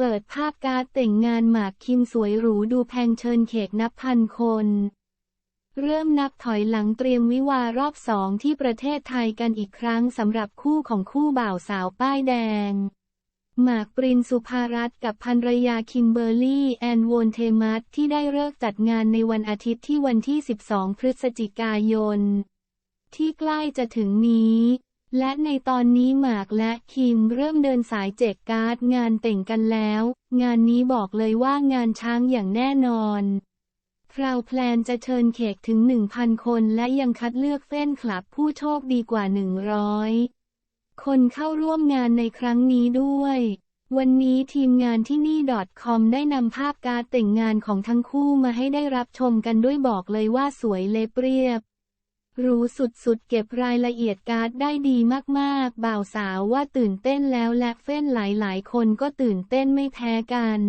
เปิดภาพการแต่งงานหมากคิมสวยหรูดูแพงเชิญเขกนับพันคน เริ่มนับถอยหลังเตรียมวิวารอบสองที่ประเทศไทยกันอีกครั้งสำหรับคู่ของคู่บ่าวสาวป้ายแดง หมากปรินสุภารัตน์กับภรรยาคิมเบอร์รี่แอนโวนเทมัสที่ได้เลิกจัดงานในวันอาทิตย์ที่วันที่ 12 พฤศจิกายน ที่ใกล้จะถึงนี้ และในตอนนี้หมากและคิมเริ่มเดินสายแจกการ์ดงานแต่งกันแล้ว งานนี้บอกเลยว่างานช้างอย่างแน่นอนพราวแพลนจะเชิญเขกถึง 1,000 คนและยังคัดเลือกเฟ้นคลับผู้โชคดีกว่า 100 คนเข้าร่วมงานในครั้งนี้ด้วย วันนี้ทีมงานที่นี่ .com ได้นำภาพการแต่งงานของทั้งคู่มาให้ได้รับชมกันด้วยบอกเลยว่าสวยเล็บเรียบ รู้สุดๆ เก็บรายละเอียดการ์ดได้ดีมากๆ บ่าวสาวว่าตื่นเต้นแล้วและเฟ้นหลายๆ คนก็ตื่นเต้นไม่แพ้กัน